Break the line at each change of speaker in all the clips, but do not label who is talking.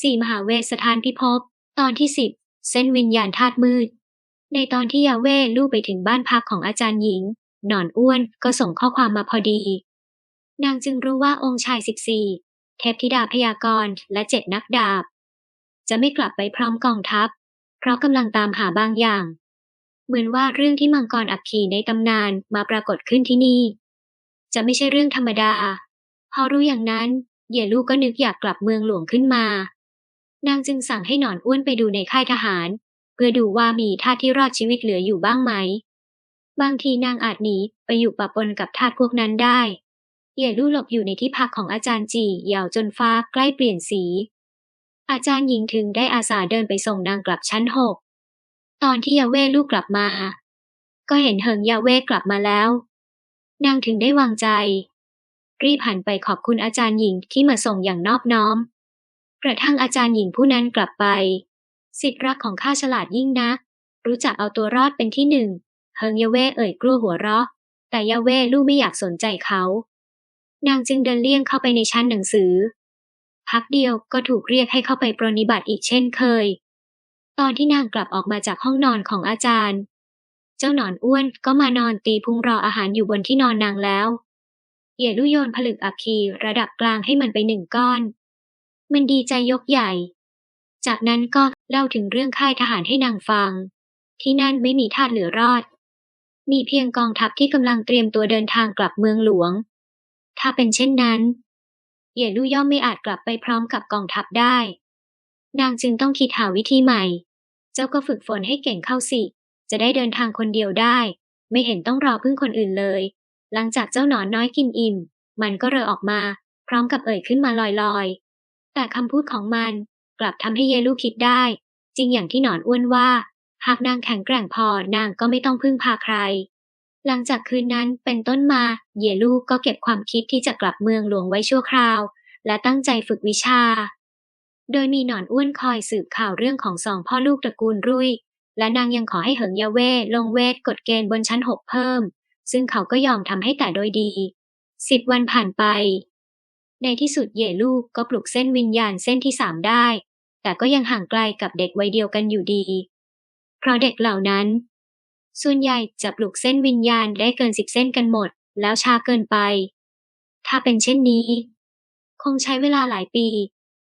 สี่มหาเวสถานพิภพ ตอนที่สิบเส้นวิญญาณธาตุมืด ในตอนที่ยาเว่ลู่ไปถึงบ้านพักของอาจารย์หญิง หนอนอ้วนก็ส่งข้อความมาพอดี นางจึงรู้ว่าองค์ชายสิบสี่เทพธิดาพยากรณ์และเจ็ดนักดาบ จะไม่กลับไปพร้อมกองทัพ เพราะกำลังตามหาบางอย่าง เหมือนว่าเรื่องที่มังกรอัคคีในตำนานมาปรากฏขึ้นที่นี่ จะไม่ใช่เรื่องธรรมดา พอรู้อย่างนั้นเหย่ลูกก็นึกอยากกลับเมืองหลวงขึ้นมา นางจึงสั่งให้หนอนอ้วนไปดูในค่ายทหาร เพื่อดูว่ามีทาสที่รอดชีวิตเหลืออยู่บ้างไหม บางทีนางอาจหนีไปอยู่ปะปนกับทาสพวกนั้นได้เหย่ลู่หลบอยู่ในที่พักของอาจารย์จียาวจนฟ้าใกล้เปลี่ยนสี อาจารย์หญิงถึงได้อาสาเดินไปส่งนางกลับชั้นหกตอนที่ยาเว่ลูกกลับมา ก็เห็นเหิงยาเว่กลับมาแล้ว นางถึงได้วางใจ รีบหันไปขอบคุณอาจารย์หญิงที่มาส่งอย่างนอบน้อม กระทั่งอาจารย์หญิงผู้นั้นกลับไป สิทธิรักของข้าฉลาดยิ่งนักรู้จักเอาตัวรอดเป็นที่หนึ่ง เฮิงยาเว่เอ่ยกลัวหัวเราะ แต่ยาเว่ลูกไม่อยากสนใจเขา นางจึงเดินเลี่ยงเข้าไปในชั้นหนังสือ พักเดียวก็ถูกเรียกให้เข้าไปปรนนิบัติอีกเช่นเคย ตอนที่นางกลับออกมาจากห้องนอนของอาจารย์ เจ้าหนอนอ้วนก็มานอนตีพุงรออาหารอยู่บนที่นอนนางแล้วเหย่ลุโยนผลึกอัคคีระดับกลางให้มันไปหนึ่งก้อน มันดีใจยกใหญ่ จากนั้นก็เล่าถึงเรื่องค่ายทหารให้นางฟัง ที่นั่นไม่มีทาสเหลือรอด มีเพียงกองทัพที่กำลังเตรียมตัวเดินทางกลับเมืองหลวง ถ้าเป็นเช่นนั้น เหย่ลู่ย่อมไม่อาจกลับไปพร้อมกับกองทัพได้ นางจึงต้องคิดหาวิธีใหม่ เจ้าก็ฝึกฝนให้เก่งเข้าสิ จะได้เดินทางคนเดียวได้ ไม่เห็นต้องรอพึ่งคนอื่นเลย หลังจากเจ้าหนอนน้อยกินอิ่ม มันก็เรอออกมา พร้อมกับเอ่ยขึ้นมาลอยๆ แต่คำพูดของมันกลับทำให้เยลูคิดได้ จริงอย่างที่หนอนอ้วนว่า หากนางแข็งแกร่งพอนางก็ไม่ต้องพึ่งพาใคร หลังจากคืนนั้นเป็นต้นมาเยลูก็เก็บความคิดที่จะกลับเมืองหลวงไว้ชั่วคราว และตั้งใจฝึกวิชา โดยมีหนอนอ้วนคอยสืบข่าวเรื่องของสองพ่อลูกตระกูลรุ่ยและนางยังขอให้เหิงยาเว่ลงเวทกฎเกณฑ์บนชั้นหกเพิ่ม ซึ่งเขาก็ยอมทำให้แต่โดยดีสิบวันผ่านไป ในที่สุดเย่ลูกก็ปลุกเส้นวิญญาณเส้นที่สามได้ แต่ก็ยังห่างไกลกับเด็กวัยเดียวกันอยู่ดี เพราะเด็กเหล่านั้น ส่วนใหญ่จะปลุกเส้นวิญญาณได้เกินสิบเส้นกันหมด แล้วช้าเกินไป ถ้าเป็นเช่นนี้ คงใช้เวลาหลายปี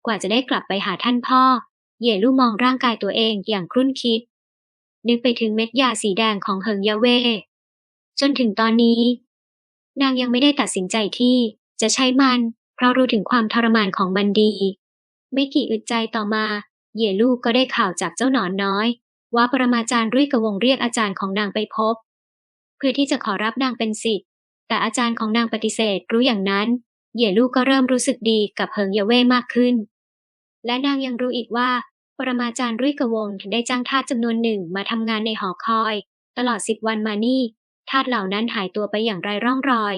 กว่าจะได้กลับไปหาท่านพ่อ เย่ลู่มองร่างกายตัวเองอย่างครุ่นคิด นึกไปถึงเม็ดยาสีแดงของเฮิงยาเว่จนถึงตอนนี้ นางยังไม่ได้ตัดสินใจที่จะใช้มัน เพราะรู้ถึงความทรมานของมันดี ไม่กี่อึดใจต่อมาเย่ลูกก็ได้ข่าวจากเจ้าหนอนน้อย ว่าปรมาจารย์รุ่ยกระวงเรียกอาจารย์ของนางไปพบ เพื่อที่จะขอรับนางเป็นศิษย์แต่อาจารย์ของนางปฏิเสธรู้อย่างนั้นเย่ลูกก็เริ่มรู้สึกดีกับเฮิงยาเว่มากขึ้น และนางยังรู้อีกว่า ปรมาจารย์รุ่ยกระวงได้จ้างทาสจำนวนหนึ่งมาทำงานในหอคอย ตลอดสิบวันมานี่ทาสเหล่านั้นหายตัวไปอย่างไรร่องรอย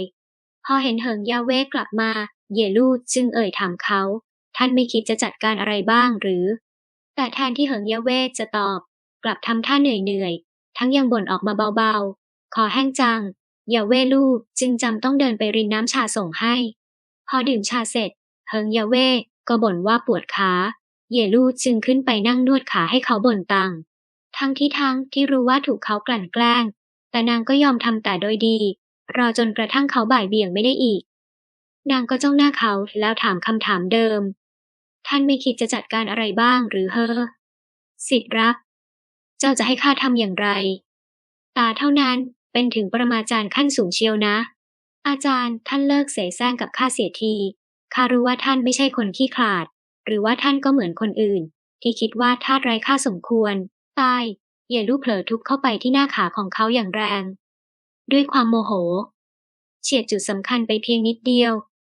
พอเห็นเหิงยาเว่กลับมา เยลูจึงเอ่ยถามเขา ท่านไม่คิดจะจัดการอะไรบ้างหรือ แต่แทนที่เหิงยาเวจะตอบ กลับทำท่าเหนื่อยๆ ทั้งยังบ่นออกมาเบาๆขอแห้งจัง เยาเวลูกจึงจำต้องเดินไปรินน้ำชาส่งให้ พอดื่มชาเสร็จ เหิงยาเวก็บ่นว่าปวดขา เยลูจึงขึ้นไปนั่งนวดขาให้เขาบ่นตังทั้งที่ทั้งที่รู้ว่าถูกเขากลั่นแกล้ง แต่นางก็ยอมทำแต่โดยดี รอจนกระทั่งเขาบ่ายเบี่ยงไม่ได้อีก นางก็จ้องหน้าเขาแล้วถามคำถามเดิม ท่านไม่คิดจะจัดการอะไรบ้างหรือเฮอสิทธิ์รัก เจ้าจะให้ข้าทำอย่างไร ตาเท่านั้นเป็นถึงปรมาจารย์ขั้นสูงเชียวนะ อาจารย์ท่านเลิกเสแสร้งกับข้าเสียทีข้ารู้ว่าท่านไม่ใช่คนขี้ขลาด หรือว่าท่านก็เหมือนคนอื่น ที่คิดว่าทาสไร้ค่าสมควร ตายเยลูเผลอทุบเข้าไปที่หน้าขาของเขาอย่างแรง ด้วยความโมโห เฉียดจุดสำคัญไปเพียงนิดเดียว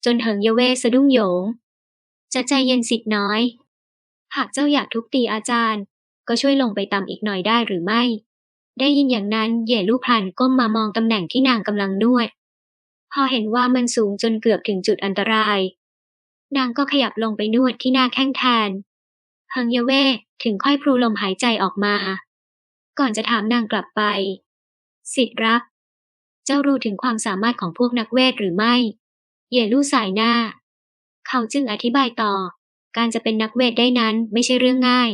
จนเหิงเยเวสะดุ้งโยง จะใจเย็นสิทธิ์น้อย หากเจ้าอยากทุบตีอาจารย์ ก็ช่วยลงไปต่ำอีกหน่อยได้หรือไม่ ได้ยินอย่างนั้นเย่ลู่พลันก้มมามองตำแหน่งที่นางกำลังนวด พอเห็นว่ามันสูงจนเกือบถึงจุดอันตราย นางก็ขยับลงไปนวดที่หน้าแข้งแทนเฮิงเยเว่ถึงค่อยพลูลมหายใจออกมา ก่อนจะถามนางกลับไป สิทธิ์รัก เจ้ารู้ถึงความสามารถของพวกนักเวทหรือไม่ เยลู่สายหน้า เขาจึงอธิบายต่อ การจะเป็นนักเวทได้นั้นไม่ใช่เรื่องง่าย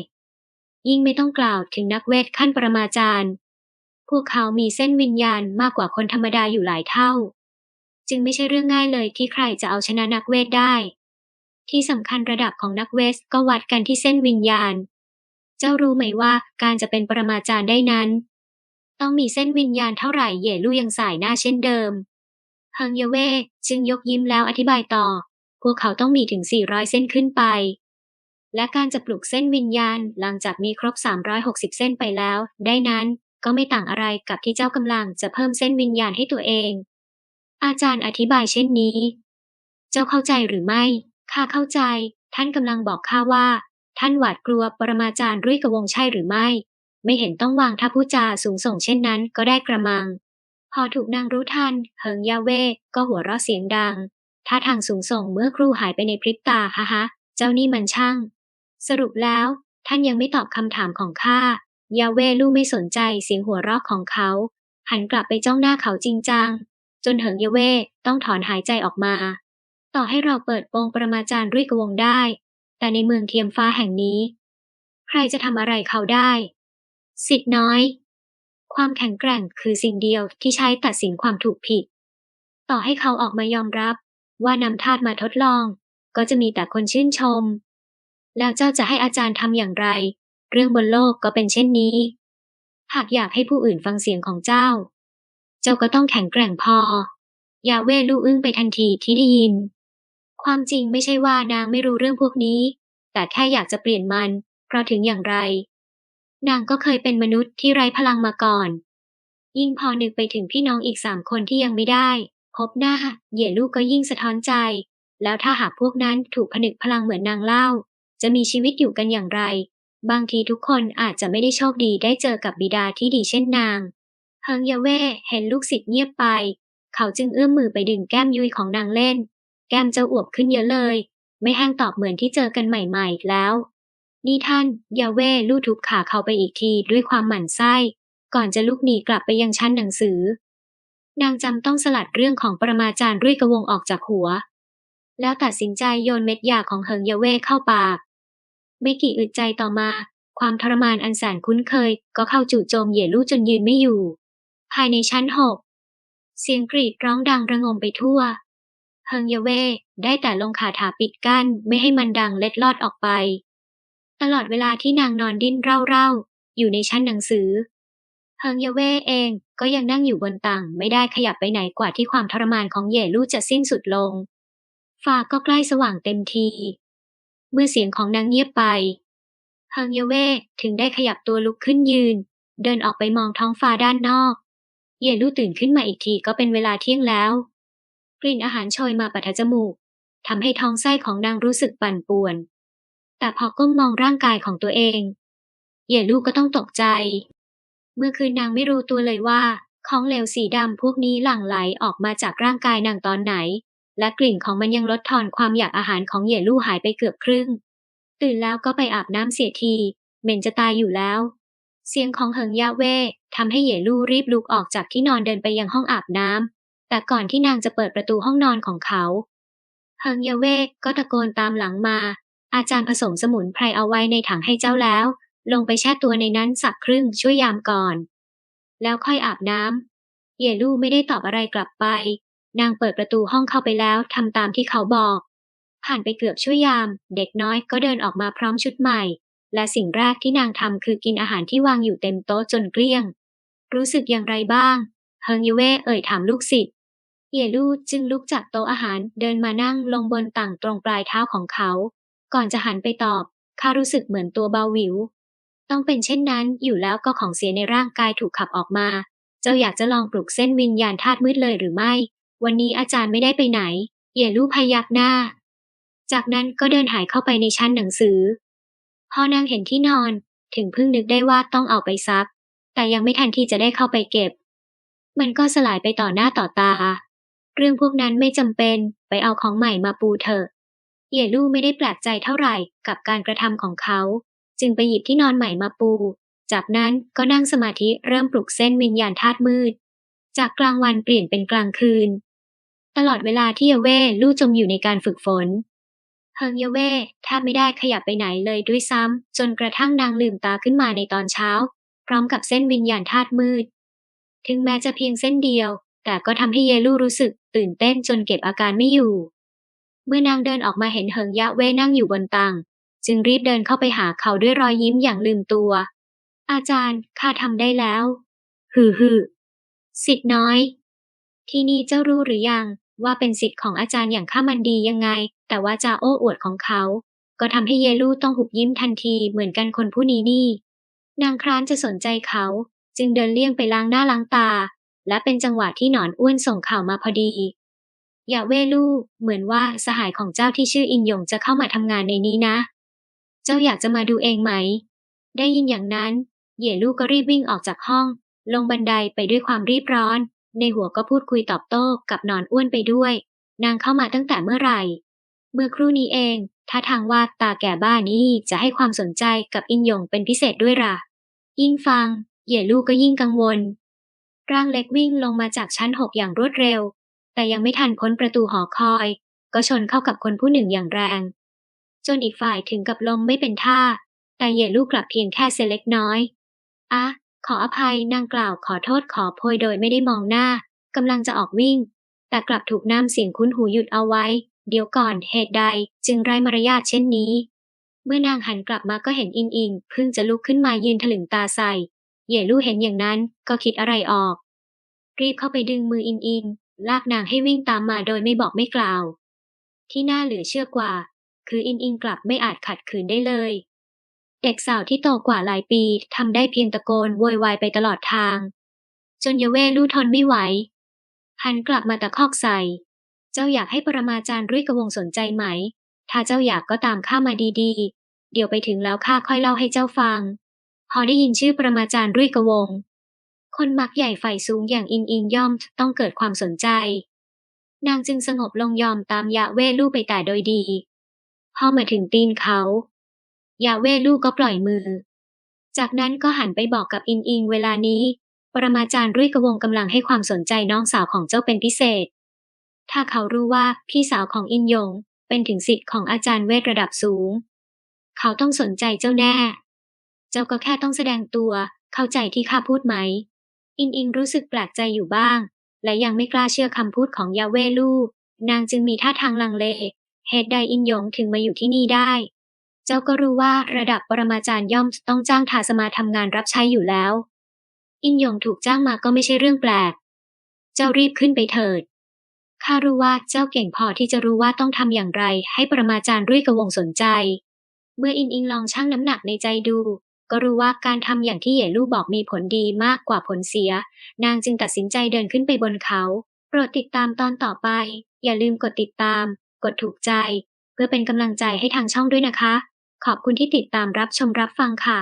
ยิ่งไม่ต้องกล่าวถึงนักเวทขั้นปรมาจารย์ พวกเขามีเส้นวิญญาณมากกว่าคนธรรมดาอยู่หลายเท่า จึงไม่ใช่เรื่องง่ายเลยที่ใครจะเอาชนะนักเวทได้ ที่สำคัญระดับของนักเวทก็วัดกันที่เส้นวิญญาณ เจ้ารู้ไหมว่าการจะเป็นปรมาจารย์ได้นั้น ต้องมีเส้นวิญญาณเท่าไหร่เย่ลู่ยังสายหน้าเช่นเดิม ฮิงเยเว่จึงยกยิ้มแล้วอธิบายต่อ พวกเขาต้องมีถึง 400 เส้นขึ้นไป และการจะปลุกเส้นวิญญาณหลังจากมีครบ 360 เส้นไปแล้ว ได้นั้นก็ไม่ต่างอะไรกับที่เจ้ากำลังจะเพิ่มเส้นวิญญาณให้ตัวเอง อาจารย์อธิบายเช่นนี้ เจ้าเข้าใจหรือไม่ ข้าเข้าใจ ท่านกำลังบอกข้าว่า ท่านหวาดกลัวปรมาจารย์รุ่ยกระวงใช่หรือไม่ ไม่เห็นต้องวางท่าพูดจาสูงส่งเช่นนั้นก็ได้กระมัง พอถูกนางรู้ทัน เหิงยาเว่ก็หัวเราะเสียงดัง ท่าทางสูงส่งเมื่อครูหายไปในพริบตาฮะฮะ เจ้านี่มันช่าง สรุปแล้ว ท่านยังไม่ตอบคำถามของข้า ยาเว่ลู่ไม่สนใจเสียงหัวเราะของเขา หันกลับไปจ้องหน้าเขาจริงจัง จนเหิงยาเว่ต้องถอนหายใจออกมา ต่อให้เราเปิดโปงประมาจารย์รุ่ยกระวงได้ แต่ในเมืองเทียมฟ้าแห่งนี้ ใครจะทำอะไรเขาได้ สิทธิ์น้อย ความแข็งแกร่งคือสิ่งเดียวที่ใช้ตัดสินความถูกผิด ต่อให้เขาออกมายอมรับ ว่านำทาสมาทดลอง ก็จะมีแต่คนชื่นชม แล้วเจ้าจะให้อาจารย์ทำอย่างไร เรื่องบนโลกก็เป็นเช่นนี้ หากอยากให้ผู้อื่นฟังเสียงของเจ้า เจ้าก็ต้องแข็งแกร่งพอ อย่าเว่ลู่อึ้งไปทันทีที่ได้ยิน ความจริงไม่ใช่ว่านางไม่รู้เรื่องพวกนี้ แต่แค่อยากจะเปลี่ยนมัน เพราะถึงอย่างไร นางก็เคยเป็นมนุษย์ที่ไร้พลังมาก่อน ยิ่งพอนึกไปถึงพี่น้องอีกสามคนที่ยังไม่ได้ พบหน้า เหย่ลูกก็ยิ่งสะท้อนใจ แล้วถ้าหากพวกนั้นถูกผนึกพลังเหมือนนางเล่า จะมีชีวิตอยู่กันอย่างไร บางทีทุกคนอาจจะไม่ได้โชคดีได้เจอกับบิดาที่ดีเช่นนางเฮิงยาเว่เห็นลูกศิษย์เงียบไป เขาจึงเอื้อมมือไปดึงแก้มยุยของนางเล่น แก้มเจ้าอวบขึ้นเยอะเลย ไม่แห้งตอบเหมือนที่เจอกันใหม่ๆแล้ว นี่ท่านยาเว่ลู่ทุบขาเขาไปอีกทีด้วยความหมั่นไส้ ก่อนจะลุกหนีกลับไปยังชั้นหนังสือ นางจำต้องสลัดเรื่องของปรมาจารย์รุ่ยกระวงออกจากหัว แล้วตัดสินใจโยนเม็ดยาของเฮิงยาเว่เข้าปาก ไม่กี่อึดใจต่อมา ความทรมานอันแสนคุ้นเคย ก็เข้าจู่โจมเหย่ลู่จนยืนไม่อยู่ ภายในชั้นหกเสียงกรีดร้องดังระงมไปทั่วเฮิงยาเว่ได้แต่ลงคาถาปิดกั้นไม่ให้มันดังเล็ดลอดออกไป ตลอดเวลาที่นางนอนดิ้นเร่าๆ อยู่ในชั้นหนังสือเฮิงยเว่เองก็ยังนั่งอยู่บนตังไม่ได้ขยับไปไหนกว่าที่ความทรมานของเย่ลู่จะสิ้นสุดลง ฟ้าก็ใกล้สว่างเต็มที เมื่อเสียงของนางเงียบไปเฮิงยเว่ถึงได้ขยับตัวลุกขึ้นยืน เดินออกไปมองท้องฟ้าด้านนอก เย่ลู่ตื่นขึ้นมาอีกทีก็เป็นเวลาเที่ยงแล้ว กลิ่นอาหารโชยมาปัทจมูกทำให้ท้องไส้ของนางรู้สึกปั่นป่วน แต่พอก้มมองร่างกายของตัวเอง เหย่ลู่ก็ต้องตกใจ เมื่อคืนนางไม่รู้ตัวเลยว่า ของเหลวสีดำพวกนี้หลั่งไหลออกมาจากร่างกายนางตอนไหน และกลิ่นของมันยังลดทอนความอยากอาหารของเหย่ลู่หายไปเกือบครึ่ง ตื่นแล้วก็ไปอาบน้ำเสียทีเหม็นจะตายอยู่แล้ว เสียงของเหิงยาเว่ทำให้เหย่ลู่รีบลุกออกจากที่นอนเดินไปยังห้องอาบน้ำแต่ก่อนที่นางจะเปิดประตูห้องนอนของเขาเฮิงยาเว่ก็ตะโกนตามหลังมา อาจารย์ผสมสมุนไพรเอาไว้ในถังให้เจ้าแล้ว ลงไปแช่ตัวในนั้นสักครึ่งช่วยยามก่อน แล้วค่อยอาบน้ำเยลูไม่ได้ตอบอะไรกลับไป นางเปิดประตูห้องเข้าไปแล้วทำตามที่เขาบอก ผ่านไปเกือบช่วยยาม เด็กน้อยก็เดินออกมาพร้อมชุดใหม่ และสิ่งแรกที่นางทำคือกินอาหารที่วางอยู่เต็มโต๊ะจนเกลี้ยง รู้สึกอย่างไรบ้างเฮิงยูเว่เอ่ยถามลูกศิษย์เยลูจึงลุกจากโต๊ะอาหารเดินมานั่งลงบนต่างตรงปลายเท้าของเขา ก่อนจะหันไปตอบข้ารู้สึกเหมือนตัวเบาหวิว ต้องเป็นเช่นนั้นอยู่แล้วก็ของเสียในร่างกายถูกขับออกมา เจ้าอยากจะลองปลุกเส้นวิญญาณธาตุมืดเลยหรือไม่ วันนี้อาจารย์ไม่ได้ไปไหน เย่ลู่พยักหน้า จากนั้นก็เดินหายเข้าไปในชั้นหนังสือ พอนางเห็นที่นอนถึงเพิ่งนึกได้ว่าต้องเอาไปซัก แต่ยังไม่ทันที่จะได้เข้าไปเก็บ มันก็สลายไปต่อหน้าต่อตา เรื่องพวกนั้นไม่จำเป็นไปเอาของใหม่มาปูเถอะ เยลู่ไม่ได้แปลกใจเท่าไหร่กับการกระทำของเขา จึงไปหยิบที่นอนใหม่มาปู จากนั้นก็นั่งสมาธิเริ่มปลุกเส้นวิญญาณธาตุมืด จากกลางวันเปลี่ยนเป็นกลางคืน ตลอดเวลาที่เยเว่ลู่จมอยู่ในการฝึกฝนเฮิงเยเว่แทบไม่ได้ขยับไปไหนเลยด้วยซ้ำจนกระทั่งนางลืมตาขึ้นมาในตอนเช้า พร้อมกับเส้นวิญญาณธาตุมืด ถึงแม้จะเพียงเส้นเดียว แต่ก็ทำให้เยลู่รู้สึกตื่นเต้นจนเก็บอาการไม่อยู่ เมื่อนางเดินออกมาเห็นเฮิงยะเว่นั่งอยู่บนตัง จึงรีบเดินเข้าไปหาเขาด้วยรอยยิ้มอย่างลืมตัว อาจารย์ข้าทำได้แล้ว ฮือฮือสิทธิ์น้อย ที่นี้เจ้ารู้หรือยังว่าเป็นสิทธิ์ของอาจารย์อย่างข้ามันดียังไง แต่ว่าจาโอ้อวดของเขา ก็ทำให้เยลู่ต้องหุบยิ้มทันทีเหมือนกันคนผู้นี้นี่ นางคร้านจะสนใจเขา จึงเดินเลี่ยงไปล้างหน้าล้างตา และเป็นจังหวะที่หนอนอ้วนส่งข่าวมาพอดี อย่าเว่ลู่เหมือนว่าสหายของเจ้าที่ชื่ออินยงจะเข้ามาทำงานในนี้นะ เจ้าอยากจะมาดูเองไหม ได้ยินอย่างนั้น เหย่ลู่ก็รีบวิ่งออกจากห้อง ลงบันไดไปด้วยความรีบร้อน ในหัวก็พูดคุยตอบโต้กับนอนอ้วนไปด้วย นางเข้ามาตั้งแต่เมื่อไหร่ เมื่อครู่นี้เองท่าทางว่าตาแก่บ้านนี้จะให้ความสนใจกับอินยงเป็นพิเศษด้วยล่ะ ยิ่งฟัง เหย่ลู่ก็ยิ่งกังวล ร่างเล็กวิ่งลงมาจากชั้นหกอย่างรวดเร็ว แต่ยังไม่ทันพ้นประตูหอคอย ก็ชนเข้ากับคนผู้หนึ่งอย่างแรง จนอีกฝ่ายถึงกับลมไม่เป็นท่า แต่เหยลู่กลับเพียงแค่เซเล็กน้อยอะขออภัยนางกล่าวขอโทษขอโพยโดยไม่ได้มองหน้ากำลังจะออกวิ่ง แต่กลับถูกน้ำเสียงคุ้นหูหยุดเอาไว้ เดี๋ยวก่อนเหตุใดจึงไร้มารยาทเช่นนี้ เมื่อนางหันกลับมาก็เห็นอิงอิงเพิ่งจะลุกขึ้นมายืนถลึงตาใส่ เหยลู่เห็นอย่างนั้นก็คิดอะไรออก รีบเข้าไปดึงมืออิงอิง ลากนางให้วิ่งตามมาโดยไม่บอกไม่กล่าว ที่น่าเหลือเชื่อกว่า คืออิงอิงกลับไม่อาจขัดขืนได้เลย เด็กสาวที่โตกว่าหลายปีทำได้เพียงตะโกนโวยวายไปตลอดทาง จนเยเว่ลู่ทนไม่ไหว หันกลับมาตะคอกใส่ เจ้าอยากให้ปรมาจารย์รุ่ยกระวงสนใจไหม ถ้าเจ้าอยากก็ตามข้ามาดีๆ เดี๋ยวไปถึงแล้วข้าค่อยเล่าให้เจ้าฟัง พอได้ยินชื่อปรมาจารย์รุ่ยกระวง คนมักใหญ่ฝ่ายสูงอย่างอินอิงย่อมต้องเกิดความสนใจ นางจึงสงบลงยอมตามยะเวลู่ไปแต่โดยดี พอมาถึงตีนเขา ยาเวลู่ก็ปล่อยมือ จากนั้นก็หันไปบอกกับอินอิงเวลานี้ ปรมาจารย์รุ่ยกระวงกำลังให้ความสนใจน้องสาวของเจ้าเป็นพิเศษ ถ้าเขารู้ว่าพี่สาวของอินยง เป็นถึงสิทธิ์ของอาจารย์เวทระดับสูง เขาต้องสนใจเจ้าแน่ เจ้าก็แค่ต้องแสดงตัวเข้าใจที่ข้าพูดไหม อินอิงรู้สึกแปลกใจอยู่บ้าง และยังไม่กล้าเชื่อคำพูดของยาเวลู นางจึงมีท่าทางลังเลเหตุใดอินยงถึงมาอยู่ที่นี่ได้ เจ้าก็รู้ว่าระดับปรมาจารย์ย่อมต้องจ้างทาสมาทำงานรับใช้อยู่แล้ว อินยงถูกจ้างมาก็ไม่ใช่เรื่องแปลก เจ้ารีบขึ้นไปเถิดข้ารู้ว่าเจ้าเก่งพอที่จะรู้ว่าต้องทำอย่างไร ให้ปรมาจารย์รุ่ยกระวงสนใจ เมื่ออินอิงลองชั่งน้ำหนักในใจดู ก็รู้ว่าการทำอย่างที่เหย่ลู่บอกมีผลดีมากกว่าผลเสีย นางจึงตัดสินใจเดินขึ้นไปบนเขา โปรดติดตามตอนต่อไป อย่าลืมกดติดตาม กดถูกใจ เพื่อเป็นกำลังใจให้ทางช่องด้วยนะคะ ขอบคุณที่ติดตามรับชมรับฟังค่ะ